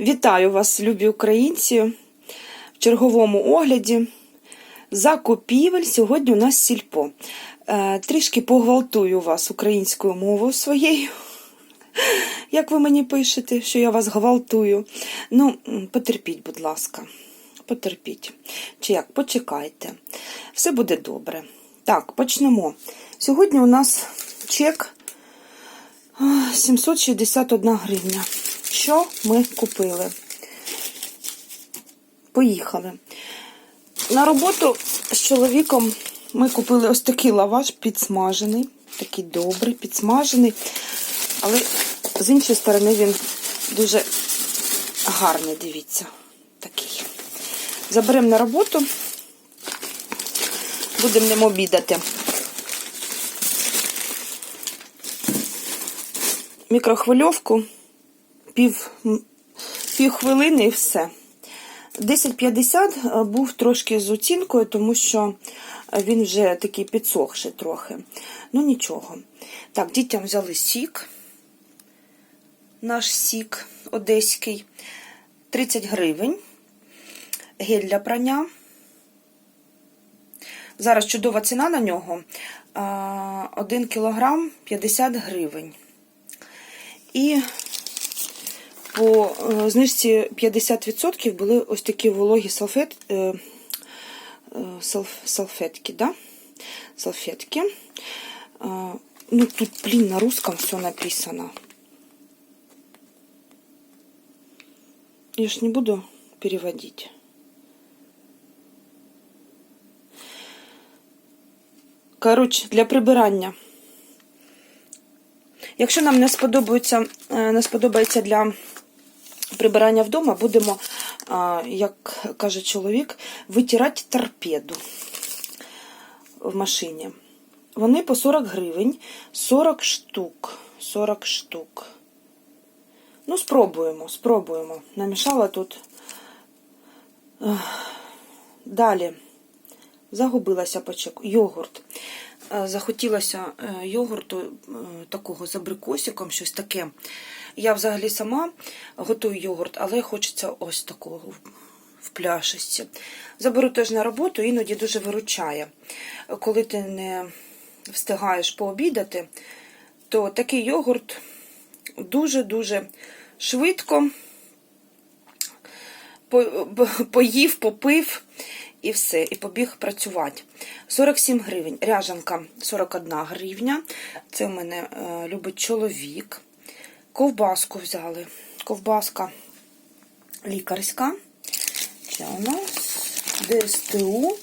Вітаю вас, любі українці, в черговому огляді. Закупівель сьогодні у нас сільпо. Е, Трішки погвалтую вас українською мовою своєю. Як ви мені пишете, що я вас гвалтую? Ну, потерпіть, будь ласка. Потерпіть. Чи як? Почекайте. Все буде добре. Так, почнемо. Сьогодні у нас чек 761 гривня. Що ми купили? Поїхали. На роботу з чоловіком ми купили ось такий лаваш підсмажений, такий добрий, підсмажений, але з іншої сторони він дуже гарний, дивіться, такий. Заберемо на роботу, будемо ним обідати. Мікрохвильовку пів, пів хвилини і все. 10.50 був трошки з оцінкою, тому що він вже такий підсохший трохи. Ну нічого. Так, дітям взяли сік. Наш сік одеський. 30 гривень. Гель для прання. Зараз чудова ціна на нього. 1 кілограм 50 гривень. І по е, знижці 50% були ось такі вологі салфет, е, е, салф, салфетки, да? салфетки. Ну, тут, блин, на русском все написано. Я ж не буду переводить. Коротше, для прибирання. Якщо нам не сподобається, не сподобається для прибирання вдома, будемо, як каже чоловік, витирати торпеду в машині. Вони по 40 гривень, 40 штук. 40 штук. Ну, спробуємо, спробуємо. Намішала тут. Далі. Загубилася почек. Йогурт. Е, Захотілося е, йогурту е, такого з абрикосиком, щось таке. Я взагалі сама готую йогурт, але хочеться ось такого в пляшечці. Заберу теж на роботу, іноді дуже виручає. Коли ти не встигаєш пообідати, то такий йогурт дуже-дуже швидко поїв, попив і все, і побіг працювати. 47 гривень. Ряжанка 41 гривня. Це в мене е, любить чоловік. Ковбаску взяли. Ковбаска лікарська. Це у нас ДСТУ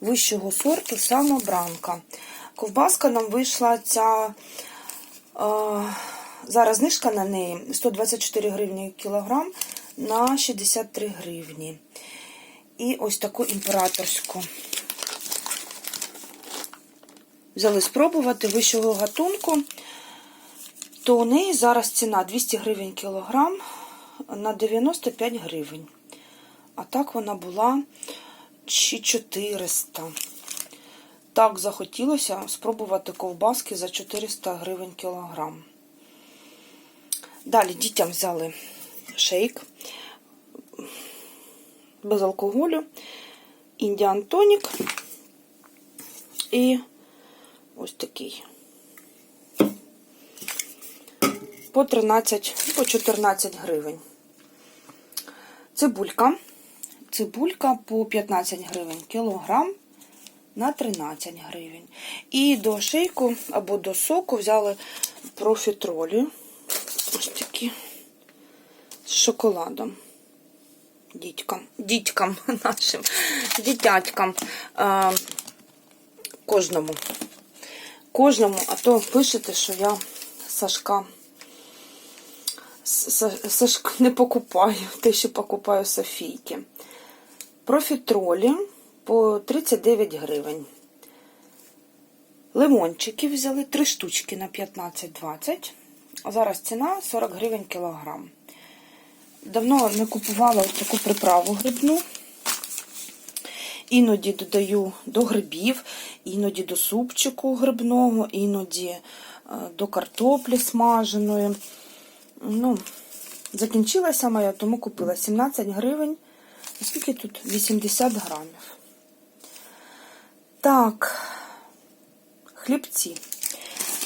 вищого сорту самобранка. Ковбаска нам вийшла ця. Е, зараз знижка на неї 124 гривні кілограм на 63 гривні. І ось таку імператорську. Взяли спробувати вищого гатунку, то у неї зараз ціна 200 гривень кілограм на 95 гривень. А так вона була чи 400. Так захотілося спробувати ковбаски за 400 гривень кілограм. Далі дітям взяли шейк без алкоголю, індіан тонік і ось такий. По 13, по 14 гривень. Цибулька. Цибулька по 15 гривень кілограм на 13 гривень. І до шейку або до соку взяли профітролі. Ось такі з шоколадом дітькам, дітькам нашим, дитяткам, е, кожному. Кожному, а то пишете, що я Сашка Сашка не покупаю, те, що покупаю Софійки. Профітролі по 39 гривень. Лимончики взяли 3 штучки на 15-20. А зараз ціна 40 гривень кілограм. Давно не купувала таку приправу грибну. Іноді додаю до грибів, іноді до супчику грибного, іноді е, до картоплі смаженої. Ну, Закінчилася моя, тому купила 17 гривень. Скільки тут? 80 грамів. Так, хлібці.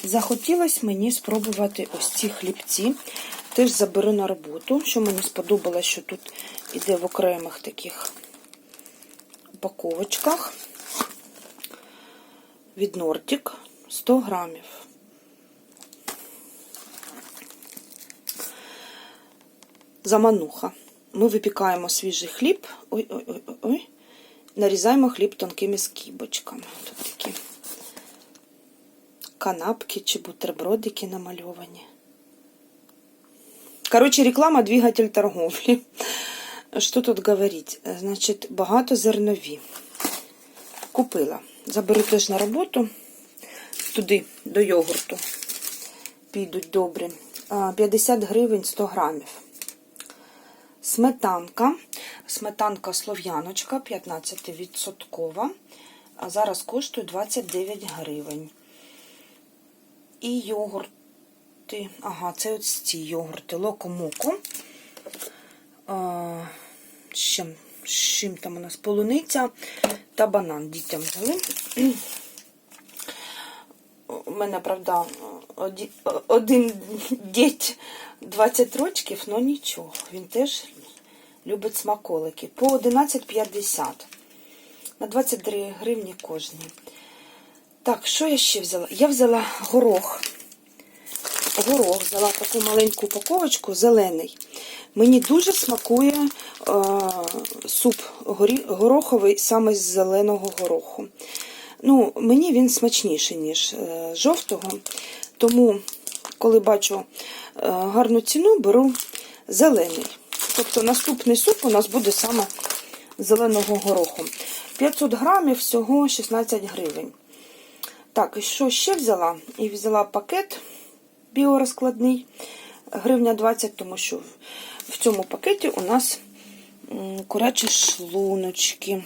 Захотілося мені спробувати ось ці хлібці. Теж заберу на роботу. Що мені сподобалось, що тут іде в окремих таких упаковочках. Від Нортик 100 грамів. Замануха. Ми випікаємо свіжий хліб. Ой-ой-ой. Нарізаємо хліб тонкими скибочками. Тут такі канапки чи бутербродики намальовані. Короче, реклама двигатель торговли. Що тут говорить? Значить, багатозернові. Купила. Заберу теж на роботу. Туди, до йогурту. Підуть добре. 50 гривень 100 грамів. Сметанка. Сметанка слов'яночка 15%. А зараз коштує 29 гривень. І йогурти. Ага, це ось ці йогурти. Локомоко. З чим, там у нас полуниця та банан дітям взяли. У мене, правда, оді- один діть 20 рочків, але нічого. Він теж любить смаколики. По 11,50. На 23 гривні кожний. Так, що я ще взяла? Я взяла горох. Горох, взяла таку маленьку упаковочку, зелений. Мені дуже смакує е, суп гороховий саме з зеленого гороху. Ну, мені він смачніший, ніж е, жовтого. Тому, коли бачу е, гарну ціну, беру зелений. Тобто наступний суп у нас буде саме зеленого гороху. 500 грамів, всього 16 гривень. Так, і що ще взяла? І взяла пакет біорозкладний, гривня 20, тому що в цьому пакеті у нас курячі шлуночки.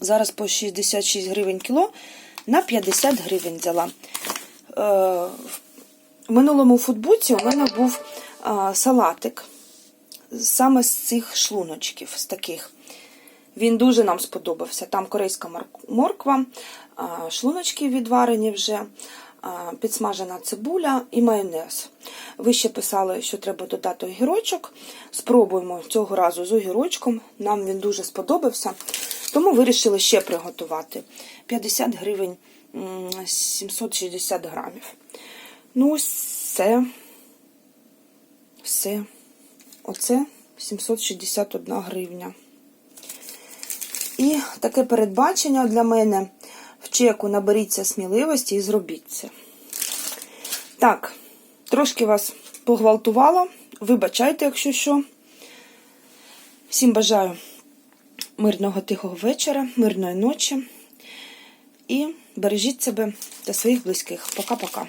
Зараз по 66 гривень кіло, на 50 гривень взяла. Е, В минулому футбуці у мене був салатик саме з цих шлуночків, з таких. Він дуже нам сподобався. Там корейська морква, шлуночки відварені вже, підсмажена цибуля і майонез. Ви ще писали, що треба додати огірочок. Спробуємо цього разу з огірочком. Нам він дуже сподобався. Тому вирішили ще приготувати. 50 гривень 760 грамів. Ну, це. Все. Оце 761 гривня. І таке передбачення для мене чеку наберіться сміливості і зробіть це. Так, трошки вас погвалтувала. Вибачайте, якщо що. Всім бажаю мирного тихого вечора, мирної ночі. І бережіть себе та своїх близьких. Пока-пока.